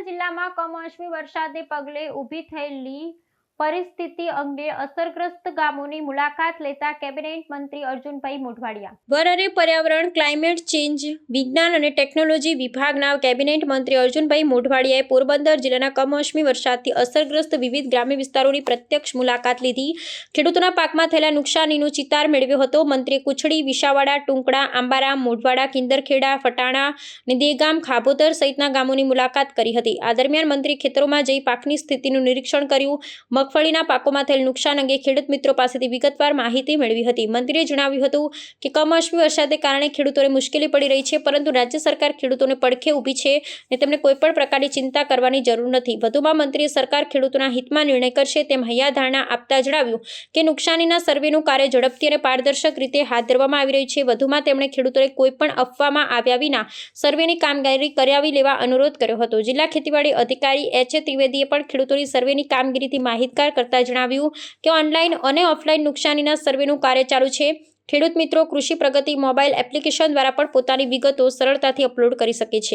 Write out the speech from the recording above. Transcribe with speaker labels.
Speaker 1: જિલ્લામાં કમોસમી વરસાદને પગલે ઊભી થયેલી પરિસ્થિતિ અંગે અસરગ્રસ્ત ગામોની મુલાકાત લેતા કેબિનેટ મંત્રી અર્જુનભાઈ મોઢવાડિયા. અને પર્યાવરણ, ક્લાઇમેટ ચેન્જ, વિજ્ઞાન અને ટેકનોલોજી વિભાગના કેબિનેટ મંત્રી અર્જુનભાઈ મોઢવાડિયાએ પોરબંદર જિલ્લાના કમોસમી વરસાદથી અસરગ્રસ્ત વિવિધ ગ્રામ્ય વિસ્તારોની પ્રત્યક્ષ મુલાકાત લીધી. ખેડૂતોના પાકમાં થયેલા નુકસાનીનો ચિતાર મેળવ્યો હતો. મંત્રીએ કુછડી, વિશાવાડા, ટુંકડા આંબારામ મોઢવાડા, કિંદરખેડા, ફટાણા અને દેગામ ખાબોદર સહિતના ગામોની મુલાકાત કરી હતી. આ દરમિયાન મંત્રી ખેતરોમાં જઈ પાકની સ્થિતિનું નિરીક્ષણ કર્યું. મગફળીના પાકોમાં થયેલ નુકસાન અંગે ખેડૂત મિત્રો પાસેથી વિગતવાર માહિતી મેળવી હતી. મંત્રીએ જણાવ્યું હતું કે કમોસમી વરસાદને કારણે ખેડૂતોને મુશ્કેલી પડી રહી છે, પરંતુ રાજ્ય સરકાર ખેડૂતોને પડખે ઊભી છે અને તેમને કોઈપણ પ્રકારની ચિંતા કરવાની જરૂર નથી. વધુમાં મંત્રીએ સરકાર ખેડૂતોના હિતમાં નિર્ણય કરશે તેમ હૈયાધારણા આપતા જણાવ્યું કે નુકસાનીના સર્વેનું કાર્ય ઝડપથી અને પારદર્શક રીતે હાથ ધરવામાં આવી રહ્યું છે. વધુમાં તેમણે ખેડૂતોને કોઈપણ અફવામાં આવ્યા વિના સર્વેની કામગીરી કરાવી લેવા અનુરોધ કર્યો હતો. જિલ્લા ખેતીવાડી અધિકારી એચ. એ ત્રિવેદીએ પણ ખેડૂતોની સર્વેની કામગીરીથી માહિતગાર કરતા જણાવ્યું કે ઓનલાઈન અને ઓફલાઈન નુકસાનીના સર્વેનું કાર્ય ચાલુ છે. ખેડૂત મિત્રો, કૃષિ પ્રગતિ મોબાઈલ એપ્લિકેશન દ્વારા પણ પોતાની વિગતો સરળતાથી અપલોડ કરી શકે છે.